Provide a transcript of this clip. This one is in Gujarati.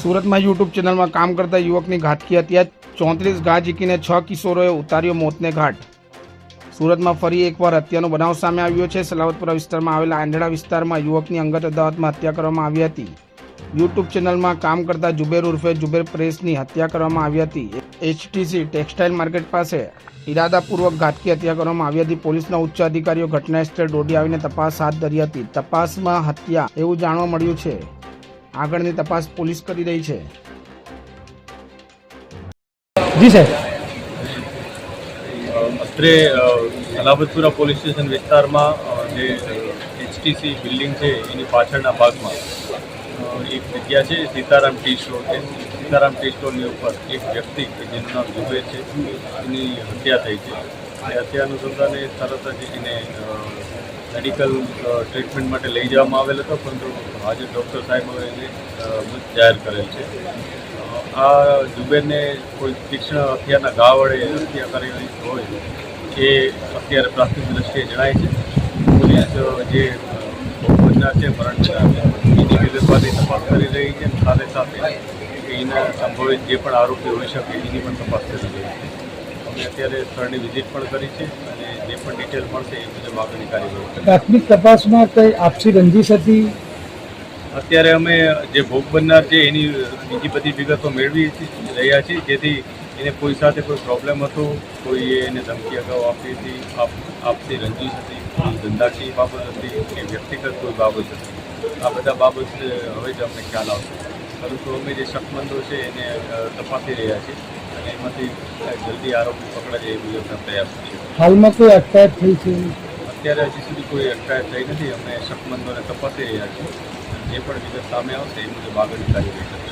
સુરતમાં યુટ્યુબ ચેનલમાં કામ કરતા યુવકની ઘાતકી હત્યા, ચોત્રીસ ઘા ઝીકીને છ કિશોરોએ ઉતાર્યો મોતને ઘાટ. સુરતમાં ફરી એકવાર હત્યાનો બનાવ સામે આવ્યો છે. સલાવતપુરા વિસ્તારમાં આવેલા આંધળા વિસ્તારમાં યુવકની અંગત અદાવતમાં હત્યા કરવામાં આવી હતી. યુટ્યુબ ચેનલમાં કામ કરતા જુબેર ઉર્ફે જુબેર પ્રેસની હત્યા કરવામાં આવી હતી. એચટીસી ટેક્સટાઇલ માર્કેટ પાસે ઇરાદાપૂર્વક ઘાતકી હત્યા કરવામાં આવી હતી. પોલીસના ઉચ્ચ અધિકારીઓ ઘટના સ્થળે દોડી આવીને તપાસ હાથ ધરી હતી. તપાસમાં હત્યા એવું જાણવા મળ્યું છે. આગળની તપાસ પોલીસ કરી રહી છે. જી સાહેબ. અત્રે સલાબતપુરા પોલીસ સ્ટેશન વિસ્તારમાં જે એચટીસી બિલ્ડિંગ છે એની પાછળના ભાગમાં એક જગ્યા છે સીતારામ ટી સ્ટોર છે. સીતારામ ટી સ્ટોરની ઉપર એક વ્યક્તિ કે જેનું નામ જુબેર છે એની હત્યા થઈ છે. એ હત્યા અનુસંધાને તરત જ એને મેડિકલ ટ્રીટમેન્ટ માટે લઈ જવામાં આવેલ હતો, પરંતુ આજે ડૉક્ટર સાહેબે એને જાહેર કરેલ છે. આ જુબેરને કોઈ તીક્ષ્ણ હથિયારના ઘા વડે હત્યા કરેલી હોય એ અત્યારે પ્રાથમિક દ્રષ્ટિએ જણાય છે. પોલીસ જે ભોગવનાર છે, મરણ એની વિગતવારની તપાસ કરી રહી છે. સાથે સાથે એના સંભવિત જે પણ આરોપી હોઈ શકે, એની પણ તપાસ કરી રહી છે. અમે અત્યારે સ્થળની વિઝિટ પણ કરી છે અને જે પણ ડિટેલ મળશે એ મુજબ આગળની કાર્યવાહી પ્રાથમિક તપાસમાં કઈ આપસી રંજીશ હતી? અત્યારે અમે જે ભોગ બનનાર છે એની બીજી બધી વિગતો મેળવી રહ્યા છીએ જેથી એને કોઈ સાથે કોઈ પ્રોબ્લેમ હતો કોઈએ એને ધમકી અગાઉ આપી હતી આપ આપતી રંજીશ હતી કોઈ ધંધાકીય બાબત હતી કે વ્યક્તિગત કોઈ બાબત હતી. આ બધા બાબત હવે જ અમને ખ્યાલ આવશે. પરંતુ અમે જે શકમંદો છે એને તપાસી રહ્યા છીએ અને એમાંથી જલ્દી આરોપી પકડાય એ મુજબના પ્રયાસ છે. હાલમાં કોઈ અટકાયત થઈ છે? અત્યારે હજી સુધી કોઈ અટકાયત થઈ નથી. અમે શકમંદોને તપાસી રહ્યા છીએ. જે પણ વિગત સામે આવશે એ મુજબ આગળની કાર્યવાહી કરીશું.